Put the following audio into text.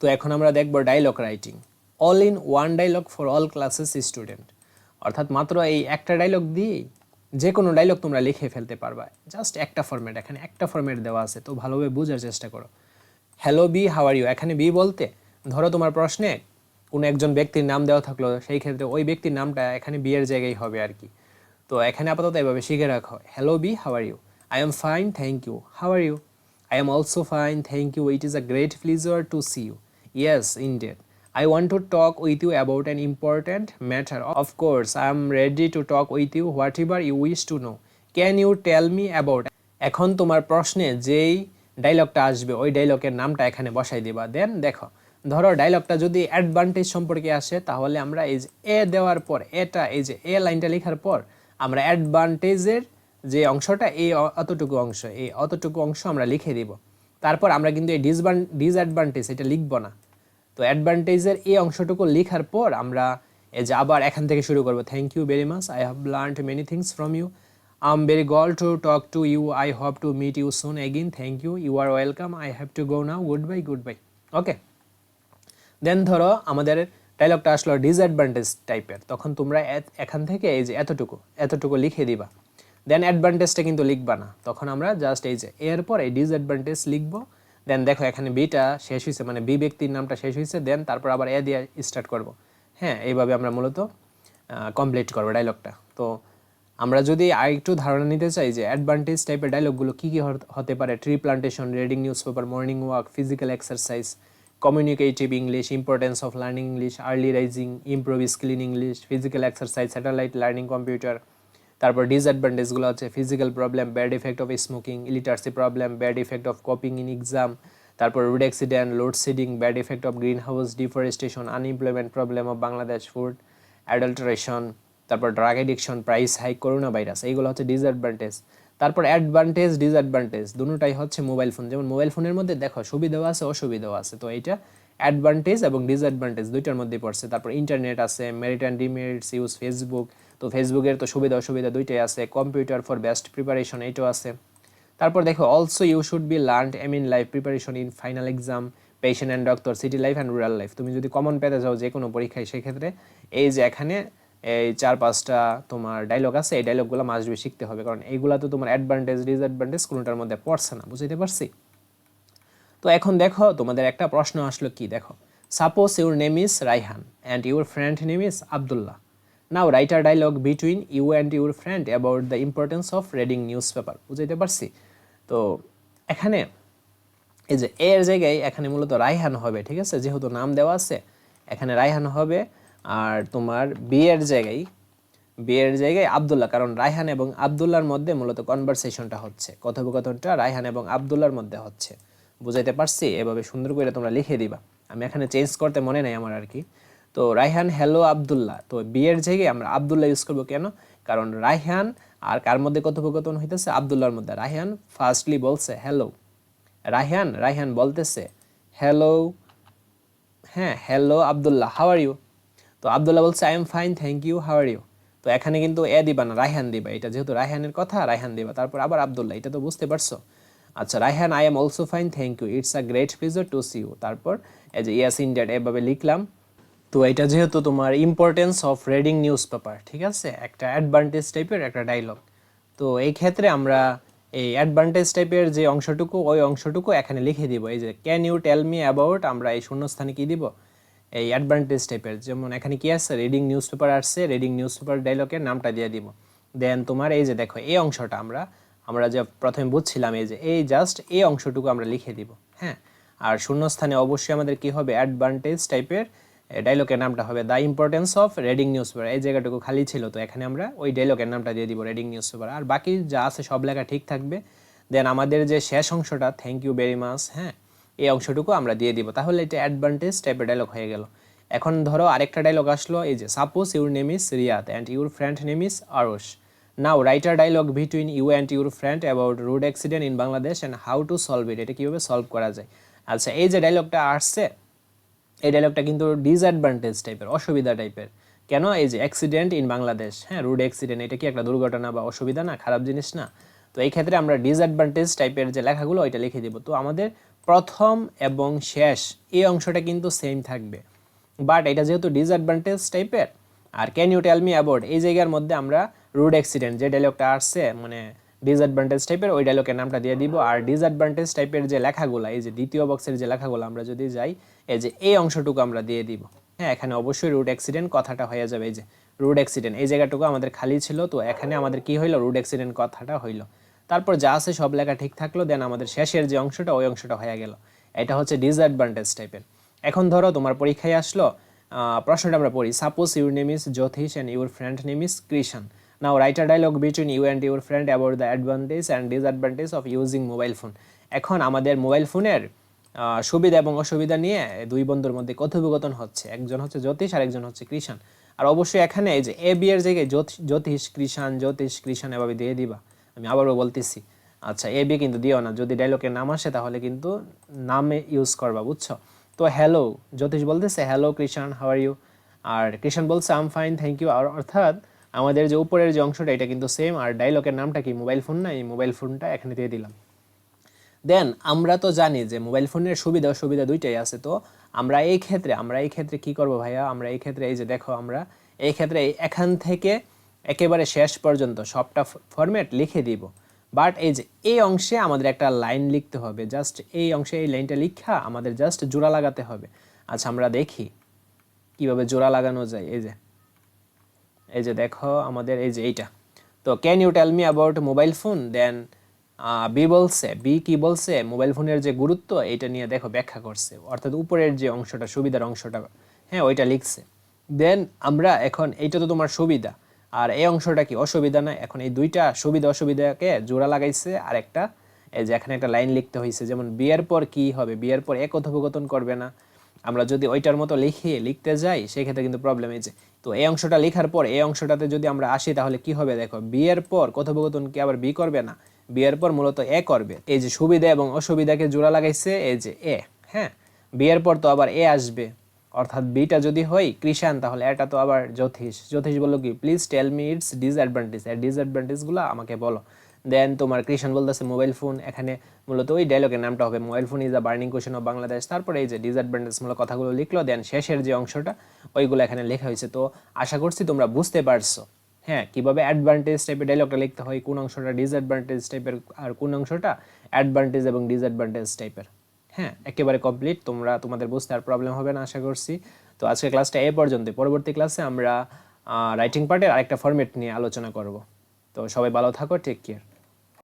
তো এখন আমরা দেখব dialogue writing all in one dialogue for all classes student অর্থাৎ মাত্র এই একটা ডায়লগ দিয়েই যে কোনো ডায়লগ তোমরা লিখে ফেলতে পারবা। জাস্ট একটা ফরম্যাট এখানে একটা ফরম্যাট দেওয়া আছে তো ভালোভাবে বোঝার চেষ্টা করো। Hello B how are you এখানে বি বলতে ধরো তোমার প্রশ্নে কোনো একজন ব্যক্তির নাম দেওয়া থাকল সেই ক্ষেত্রে ওই ব্যক্তির নামটা এখানে বি এর জায়গায় হবে আর কি। তো এখানে আপাতত এভাবে শিখে রাখো hello be how are you I am fine thank you how are you I am also fine, thank you. It is a great pleasure to see you. Yes, indeed. I want to talk with you about an important matter. Of course, I am ready to talk with you whatever you wish to know. Can you tell me about এখন তোমার প্রশ্নে যেই ডায়লগটা আসবে ওই ডায়লগের নামটা এখানে বসাই দিবা দেন দেখো ধরো ডায়লগটা যদি অ্যাডভান্টেজ সম্পর্কে আসে তাহলে আমরা এই যে এ দেওয়ার পর এটা এই যে এ লাইনটা লেখার পর আমরা অ্যাডভান্টেজের যে অংশটা এই অতটুকু অংশ এই অতটুকু অংশ আমরা লিখে দিব তারপর আমরা কিন্তু এই ডিসবান ডিসঅ্যাডভান্টেজ এটা লিখব না। তো অ্যাডভান্টেজের এই অংশটুকু লেখার পর আমরা এই যে আবার এখান থেকে শুরু করব। Thank you very much I have learn many things from you I am very glad to talk to you I hope to meet you soon again thank you you are welcome I have to go now goodbye goodbye okay then ধরো আমাদের ডায়লগটা আসলো disadvantage টাইপের তখন তোমরা এখান থেকে এই যে এতটুকু এতটুকু লিখে দিবা। দেন অ্যাডভান্টেজটা কিন্তু লিখবা না। তখন আমরা জাস্ট এই যে এর পর এই ডিসঅ্যাডভান্টেজ লিখব। দেন দেখো এখানে বিটা শেষ হয়েছে মানে বি ব্যক্তির নামটা শেষ হয়েছে দেন তারপর আবার এ দিয়ে স্টার্ট করব। হ্যাঁ এইভাবে আমরা মূলত কমপ্লিট করব ডায়লগটা তো আমরা যদি আরেকটু ধারণা নিতে চাই যে অ্যাডভান্টেজ টাইপের ডায়লগগুলো কী কী হতে পারে tree plantation reading newspaper morning walk physical exercise communicative English importance of learning English early rising improve skill in English physical exercise satellite learning computer তারপর ডিসঅ্যাডভান্টেজগুলো হচ্ছে physical problem bad effect of smoking illiteracy problem bad effect of copying in exam তারপর road accident load shedding bad effect of green house deforestation unemployment problem of Bangladesh food adulteration তারপর drug addiction price high corona virus এইগুলো হচ্ছে disadvantage তারপর advantage disadvantage দুটোটাই হচ্ছে mobile phone যেমন mobile ফোনের মধ্যে দেখো সুবিধাও আছে, অসুবিধাও আছে, তো এইটা অ্যাডভান্টেজ এবং ডিসঅ্যাডভান্টেজ দুইটার মধ্যে পড়ছে। তারপর ইন্টারনেট আছে merit and demerits use Facebook তো ফেসবুকের তো সুবিধা অসুবিধা দুইটাই আছে কম্পিউটার ফর বেস্ট প্রিপারেশন এইটাও আছে। তারপর দেখো also you should be learn them in life preparation in final exam patient and doctor city life and rural life তুমি যদি কমন পেতে যাও যে কোনো পরীক্ষায়, সেক্ষেত্রে এই যে এখানে এই চার পাঁচটা তোমার ডায়লগ আছে, এই ডায়লগগুলো মাসবি শিখতে হবে। কারণ এইগুলা তো তোমার অ্যাডভান্টেজ ডিসঅ্যাডভান্টেজ কোনোটার মধ্যে পড়ছে না বুঝতে পারছি? তো এখন দেখো, তোমাদের একটা প্রশ্ন আসলো কি? দেখো suppose your name is Raihan and your friend name is Abdullah now write a dialogue between you and your friend about the importance of reading newspaper বুঝাইতে পারছি? তো এখানে এই যে এর জায়গায় এখানে মূলত রায়হান হবে, ঠিক আছে? যেহেতু নাম দেওয়া আছে, এখানে রায়হান হবে। আর তোমার বিয়ের জায়গায় বিয়ের জায়গায় আবদুল্লাহ, কারণ রায়হান এবং আবদুল্লাহর মধ্যে মূলত কনভারসেশনটা হচ্ছে, কথোপকথনটা রায়হান এবং আবদুল্লার মধ্যে হচ্ছে। বুঝাইতে পারছি? এভাবে সুন্দর করে তোমরা লিখে দিবা। আমি এখানে চেঞ্জ করতে মনে নাই আমার আর কি। তো রায়হান হ্যালো আবদুল্লাহ। তো বিয়ের জায়গায় আমরা আবদুল্লাহ ইউজ করব কেন? কারণ রায়হান আর কার মধ্যে কথোপকথন হইতেছে? আবদুল্লাহর মধ্যে। রায়হান ফার্স্টলি বলছে হ্যালো রায়হান রায়হান বলতেছে হ্যালো হ্যাঁ hello Abdullah how are you তো আবদুল্লাহ বলছে I am fine thank you how are you তো এখানে কিন্তু এ দিবা না, রায়হান দিবা। এটা যেহেতু রায়হানের কথা, রায়হান দিবা। তারপর আবার আবদুল্লাহ, এটা তো বুঝতে পারছ? আচ্ছা Raihan I am also fine thank you it's a great pleasure to see you তারপর এজ ইয়াস ইন্ডিয়াট এভাবে লিখলাম তো এটা যেহেতু তোমার importance of reading newspaper ঠিক আছে? একটা অ্যাডভান্টেজ টাইপের একটা ডায়লগ তো এই ক্ষেত্রে আমরা এই অ্যাডভান্টেজ টাইপের যে অংশটুকু, ওই অংশটুকু এখানে লিখে দিব। এই যে can you tell me about আমরা এই শূন্যস্থানে কি দিব? এই অ্যাডভান্টেজ টাইপের যেমন এখানে কি আছে? রিডিং নিউজ পেপার আসছে রিডিং নিউজ পেপার ডায়লগের নামটা দিয়ে দিব। দেন তোমার এই যে দেখো, এই অংশটা আমরা আমরা যে প্রথমে বুঝছিলাম এই যে, এই জাস্ট এই অংশটুকু আমরা লিখে দিব হ্যাঁ? আর শূন্যস্থানে অবশ্যই আমাদের কি হবে? অ্যাডভান্টেজ টাইপের ডায়লগের নামটা হবে the importance of reading newspaper এই জায়গাটুকু খালি ছিল, তো এখানে আমরা ওই ডায়লগের নামটা দিয়ে দিব রেডিং নিউজ পেপার আর বাকি যা আছে সব লেখা ঠিক থাকবে। দেন আমাদের যে শেষ অংশটা থ্যাংক ইউ ভেরি মাচ হ্যাঁ এই অংশটুকু আমরা দিয়ে দিব। তাহলে এটা অ্যাডভান্টেজ টাইপের ডায়লগ হয়ে গেল। এখন ধরো আরেকটা ডায়লগ আসলো, এই যে suppose your name is Riyad and your friend name is Arush now write a dialogue between you and your friend about road accident in Bangladesh and how to solve it এটা কীভাবে solve করা যায়? আচ্ছা এই যে ডায়লগটা আসছে এই ডায়লগটা কিন্তু ডিসঅ্যাডভান্টেজ টাইপের অসুবিধা টাইপের কেন? এই যে অ্যাক্সিডেন্ট ইন বাংলাদেশ হ্যাঁ রোড অ্যাক্সিডেন্ট এটা কি একটা দুর্ঘটনা বা অসুবিধা না, খারাপ জিনিস না? তো এই ক্ষেত্রে আমরা ডিসঅ্যাডভান্টেজ টাইপের যে লেখাগুলো, ওইটা লিখে দিব। তো আমাদের প্রথম এবং শেষ, এই অংশটা কিন্তু সেম থাকবে। বাট এটা যেহেতু ডিসঅ্যাডভান্টেজ টাইপের আর can you tell me about এই জায়গার মধ্যে আমরা রুড অ্যাক্সিডেন্ট যে ডায়লগটা আসছে মানে ডিসঅ্যাডভান্টেজ টাইপের ওই ডায়লগের নামটা দিয়ে দিব। আর ডিসঅ্যাডভান্টেজ টাইপের যে লেখাগুলো, এই যে দ্বিতীয় বক্সের যে লেখাগুলো আমরা যদি যাই, এই যে এই অংশটুকু আমরা দিয়ে দিব। হ্যাঁ এখানে অবশ্যই রুড অ্যাক্সিডেন্ট কথাটা হয়ে যাবে। এই যে রুড অ্যাক্সিডেন্ট এই জায়গাটুকু আমাদের খালি ছিল, তো এখানে আমাদের কি হইল? রুড অ্যাক্সিডেন্ট কথাটা হইল। তারপর যা আছে সব লেখা ঠিক থাকল দেন আমাদের শেষের যে অংশটা, ওই অংশটা হয়ে গেল। এটা হচ্ছে ডিসঅ্যাডভান্টেজ টাইপের এখন ধরো তোমার পরীক্ষায় আসলো প্রশ্নটা আমরা পড়ি। Suppose your name is Jyotish and your friend name is Krishan now write a dialogue between you and your friend about the advantage and disadvantage of using mobile phone এখন আমাদের মোবাইল ফোনের সুবিধা এবং অসুবিধা নিয়ে দুই বন্ধুর মধ্যে কথোপকথন হচ্ছে। একজন হচ্ছে জ্যোতিষ আর একজন হচ্ছে কৃষান আর অবশ্যই এখানে যে এ বি এর জায়গায় জ্যোতি- জ্যোতিষ কৃষান জ্যোতিষ কৃষান এভাবে দিয়ে দিবা। আমি আবারও বলতেছি। আচ্ছা এ বি কিন্তু দিও না। যদি ডায়লগের নাম আসে তাহলে কিন্তু নামে ইউজ করবা, বুঝছ? তো হ্যালো জ্যোতিষ বলতেছে হ্যালো কৃষান how are you are Krishan বলছে আম ফাইন থ্যাংক ইউ আর অর্থাৎ আমাদের যে উপরের যে অংশটা, এটা কিন্তু সেম আর ডায়লগের নামটা কি? মোবাইল ফোন না? এই মোবাইল ফোনটা এখানে দিয়ে দিলাম। দেন আমরা তো জানি যে মোবাইল ফোনের সুবিধা অসুবিধা দুইটাই আছে, তো আমরা এই ক্ষেত্রে, আমরা এই ক্ষেত্রে কি করব ভাইয়া? আমরা এই ক্ষেত্রে, এই যে দেখো আমরা, এই ক্ষেত্রে এখান থেকে একেবারে শেষ পর্যন্ত সবটা ফরম্যাট লিখে দিব। বাট এই যে এই অংশে আমাদের একটা লাইন লিখতে হবে। জাস্ট এই অংশে এই লাইনটা লিখা, আমাদের জাস্ট জোড়া লাগাতে হবে। আচ্ছা আমরা দেখি কীভাবে জোড়া লাগানো যায়। এই যে এই যে দেখো আমাদের এই যে এইটা। তো can you tell me about mobile phone then B বলছে বি কি বলছে? মোবাইল ফোনের যে গুরুত্ব এটা নিয়ে দেখো ব্যাখ্যা করছে। অর্থাৎ উপরের যে অংশটা, সুবিধার অংশটা হ্যাঁ ওইটা লিখছে। দেন আমরা এখন, এইটা তো তোমার সুবিধা। আর এই অংশটা কি অসুবিধা না? এখন এই দুইটা সুবিধা অসুবিধাকে জোড়া লাগাইছে আর একটা এই যে এখানে একটা লাইন লিখতে হয়েছে যেমন বিয়ের পর কি হবে? বিয়ের পর এক কথোপকথন করবে না। আমরা যদি ওইটার মতো লিখে লিখতে যাই, সেক্ষেত্রে কিন্তু প্রবলেম হয়েছে তো এই অংশটা লেখার পর, এই অংশটাতে যদি আমরা আসি, তাহলে কি হবে দেখো? বিয়ের পর কথোপকথন কি আবার বি করবে না? বিয়ের পর মূলত এ করবে। এই যে সুবিধা এবং অসুবিধাকে জোড়া লাগাইছে, এই যে এ হ্যাঁ? বিয়ের পর তো আবার এ আসবে। অর্থাৎ বিটা যদি হয় কৃষান তাহলে এটা তো আবার জ্যোতিষ। জ্যোতিষ বলল কি please tell me its disadvantage এর ডিসঅ্যাডভান্টেজগুলো আমাকে বলো। দেন তোমার কৃষান বলতেছে মোবাইল ফোন এখানে মূলত ওই ডায়লগের নামটা হবে mobile phone is a burning question of Bangladesh তারপরে এই যে ডিসঅ্যাডভান্টেজমূলক কথাগুলো লিখলো দেন শেষের যে অংশটা, ওইগুলো এখানে লেখা হয়েছে। তো আশা করছি তোমরা বুঝতে পারছ। হ্যাঁ কীভাবে অ্যাডভান্টেজ টাইপের ডায়লগটা লিখতে হয়, কোন অংশটা ডিসঅ্যাডভান্টেজ টাইপের আর কোন অংশটা অ্যাডভান্টেজ এবং ডিসঅ্যাডভান্টেজ টাইপের হ্যাঁ একেবারে কমপ্লিট তোমরা, তোমাদের বুঝতে আর প্রবলেম হবে না, আশা করছি। তো আজকে ক্লাসটা এ পর্যন্ত পরবর্তী ক্লাসে আমরা রাইটিং পার্টের আরেকটা ফরম্যাট নিয়ে আলোচনা করব। তো সবাই ভালো থাকো টেক কেয়ার